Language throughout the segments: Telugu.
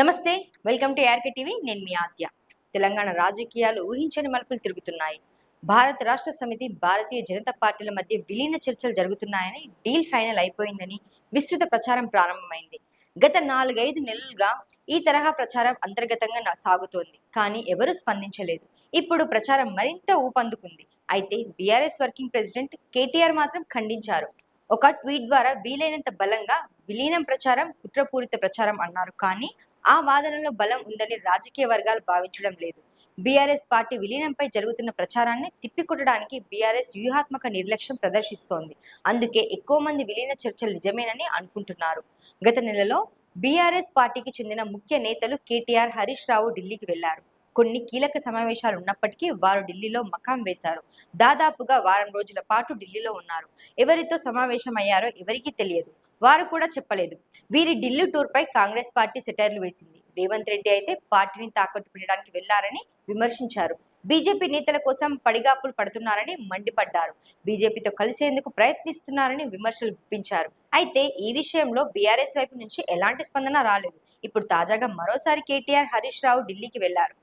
నమస్తే వెల్కమ్ టు ఏఆర్కే టీవీ నేను మీ ఆద్య. తెలంగాణ రాజకీయాలు ఊహించని మలుపులు తిరుగుతున్నాయి. భారత రాష్ట్ర సమితి భారతీయ జనతా పార్టీల మధ్య విలీన చర్చలు జరుగుతున్నాయని డీల్ ఫైనల్ అయిపోయిందని విస్తృత ప్రచారం ప్రారంభమైంది. గత నాలుగైదు నెలలుగా ఈ తరహా ప్రచారం అంతర్గతంగా సాగుతోంది కానీ ఎవరూ స్పందించలేదు. ఇప్పుడు ప్రచారం మరింత ఊపందుకుంది. అయితే బీఆర్ఎస్ వర్కింగ్ ప్రెసిడెంట్ కేటీఆర్ మాత్రం ఖండించారు. ఒక ట్వీట్ ద్వారా వీలైనంత బలంగా విలీనం ప్రచారం కుట్రపూరిత ప్రచారం అన్నారు. కానీ ఆ వాదనలో బలం ఉందని రాజకీయ వర్గాలు భావించడం లేదు. బీఆర్ఎస్ పార్టీ విలీనంపై జరుగుతున్న ప్రచారాన్ని తిప్పికొట్టడానికి బీఆర్ఎస్ వ్యూహాత్మక నిర్లక్ష్యం ప్రదర్శిస్తోంది. అందుకే ఎక్కువ మంది విలీన చర్చలు నిజమేనని అనుకుంటున్నారు. గత నెలలో బీఆర్ఎస్ పార్టీకి చెందిన ముఖ్య నేతలు కేటీఆర్ హరీష్ రావు ఢిల్లీకి వెళ్ళారు. కొన్ని కీలక సమావేశాలు ఉన్నప్పటికీ వారు ఢిల్లీలో మకాం వేశారు. దాదాపుగా వారం రోజుల పాటు ఢిల్లీలో ఉన్నారు. ఎవరితో సమావేశమయ్యారో ఎవరికీ తెలియదు. వారు కూడా చెప్పలేదు. వీరి ఢిల్లీ టూర్ పై కాంగ్రెస్ పార్టీ సెటైర్లు వేసింది. రేవంత్ రెడ్డి అయితే పార్టీని తాకట్టు పెట్టడానికి వెళ్ళారని విమర్శించారు. బీజేపీ నేతల కోసం పడిగాపులు పడుతున్నారని మండిపడ్డారు. బీజేపీతో కలిసేందుకు ప్రయత్నిస్తున్నారని విమర్శలు గుప్పించారు. అయితే ఈ విషయంలో బీఆర్ఎస్ వైపు నుంచి ఎలాంటి స్పందన రాలేదు. ఇప్పుడు తాజాగా మరోసారి కేటీఆర్ హరీష్ రావు ఢిల్లీకి వెళ్ళారు.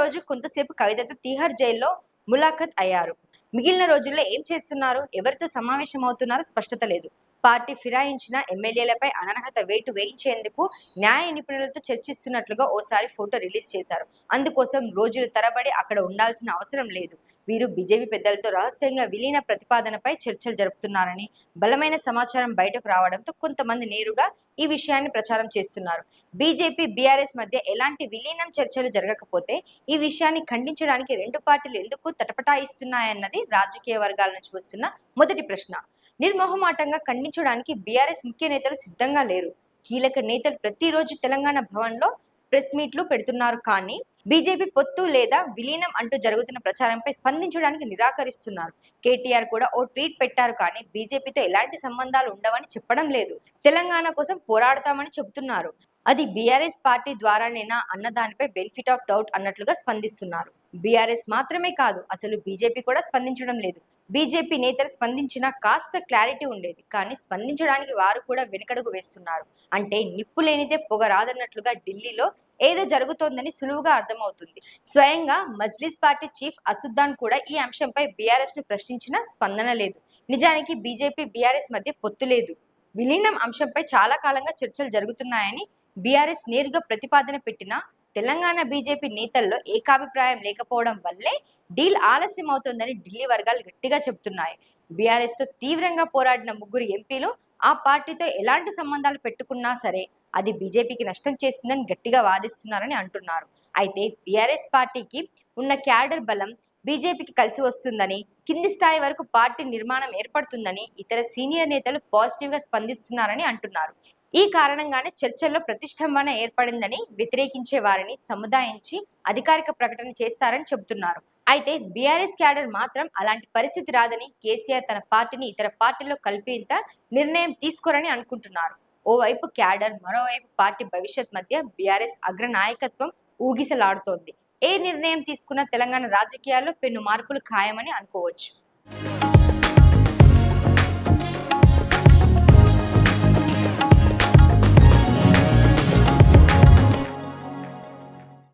రోజు కొంతసేపు కవితతో తీహార్ జైల్లో ములాఖత్ అయ్యారు. మిగిలిన రోజుల్లో ఏం చేస్తున్నారు? ఎవరితో సమావేశం అవుతున్నారో స్పష్టత లేదు. పార్టీ ఫిరాయించిన ఎమ్మెల్యేలపై అనర్హత వేటు వేయించేందుకు న్యాయ నిపుణులతో చర్చిస్తున్నట్లుగా ఓసారి ఫోటో రిలీజ్ చేశారు. అందుకోసం రోజుల తరబడి అక్కడ ఉండాల్సిన అవసరం లేదు. వీరు బీజేపీ పెద్దలతో రహస్యంగా విలీన ప్రతిపాదనపై చర్చలు జరుపుతున్నారని బలమైన సమాచారం బయటకు రావడంతో కొంతమంది నేరుగా ఈ విషయాన్ని ప్రచారం చేస్తున్నారు. బీజేపీ బీఆర్ఎస్ మధ్య ఎలాంటి విలీనం చర్చలు జరగకపోతే ఈ విషయాన్ని ఖండించడానికి రెండు పార్టీలు ఎందుకు తటపటాయిస్తున్నాయన్నది రాజకీయ వర్గాల నుంచి వస్తున్న మొదటి ప్రశ్న. నిర్మోహమాటంగా ఖండించడానికి బీఆర్ఎస్ ముఖ్య నేతలు సిద్ధంగా లేరు. కీలక నేతలు ప్రతిరోజు తెలంగాణ భవన్లో ప్రెస్ మీట్లు పెడుతున్నారు కానీ బీజేపీ పొత్తు లేదా విలీనం అంటూ జరుగుతున్న ప్రచారంపై స్పందించడానికి నిరాకరిస్తున్నారు. కేటీఆర్ కూడా ఓ ట్వీట్ పెట్టారు కానీ బీజేపీతో ఎలాంటి సంబంధాలు ఉండవని చెప్పడం లేదు. తెలంగాణ కోసం పోరాడతామని చెబుతున్నారు. అది బీఆర్ఎస్ పార్టీ ద్వారానేనా అన్న దానిపై బెనిఫిట్ ఆఫ్ డౌట్ అన్నట్లుగా స్పందిస్తున్నారు. బీఆర్ఎస్ మాత్రమే కాదు అసలు బీజేపీ కూడా స్పందించడం లేదు. బీజేపీ నేతలు స్పందించినా కాస్త క్లారిటీ ఉండేది కానీ స్పందించడానికి వారు కూడా వెనుకడుగు వేస్తున్నారు. అంటే నిప్పు లేనిదే పొగ రాదన్నట్లుగా ఢిల్లీలో ఏదో జరుగుతోందని సులువుగా అర్థమవుతుంది. స్వయంగా మజ్లిస్ పార్టీ చీఫ్ అసుద్దాన్ కూడా ఈ అంశంపై బీఆర్ఎస్ను ప్రశ్నించిన స్పందన లేదు. నిజానికి బీజేపీ బీఆర్ఎస్ మధ్య పొత్తు లేదు. విలీనం అంశంపై చాలా కాలంగా చర్చలు జరుగుతున్నాయని బీఆర్ఎస్ నేరుగా ప్రతిపాదన పెట్టినా తెలంగాణ బీజేపీ నేతల్లో ఏకాభిప్రాయం లేకపోవడం వల్లే డీల్ ఆలస్యం అవుతోందని ఢిల్లీ వర్గాలు గట్టిగా చెబుతున్నాయి. బీఆర్ఎస్తో తీవ్రంగా పోరాడిన ముగ్గురు ఎంపీలు ఆ పార్టీతో ఎలాంటి సంబంధాలు పెట్టుకున్నా సరే అది బీజేపీకి నష్టం చేస్తుందని గట్టిగా వాదిస్తున్నారని అంటున్నారు. అయితే బీఆర్ఎస్ పార్టీకి ఉన్న క్యాడర్ బలం బీజేపీకి కలిసి వస్తుందని కింది స్థాయి వరకు పార్టీ నిర్మాణం ఏర్పడుతుందని ఇతర సీనియర్ నేతలు పాజిటివ్గా స్పందిస్తున్నారని అంటున్నారు. ఈ కారణంగానే చర్చల్లో ప్రతిష్టంభన ఏర్పడిందని వ్యతిరేకించే వారిని సముదాయించి అధికారిక ప్రకటన చేస్తారని చెబుతున్నారు. అయితే బీఆర్ఎస్ క్యాడర్ మాత్రం అలాంటి పరిస్థితి రాదని కేసీఆర్ తన పార్టీని ఇతర పార్టీల్లో కలిపేంత నిర్ణయం తీసుకోరని అనుకుంటున్నారు. ఓవైపు క్యాడర్ మరోవైపు పార్టీ భవిష్యత్ మధ్య బీఆర్ఎస్ అగ్ర నాయకత్వం ఊగిసలాడుతోంది. ఏ నిర్ణయం తీసుకున్న తెలంగాణ రాజకీయాల్లో పెను మార్పులు ఖాయమని అనుకోవచ్చు.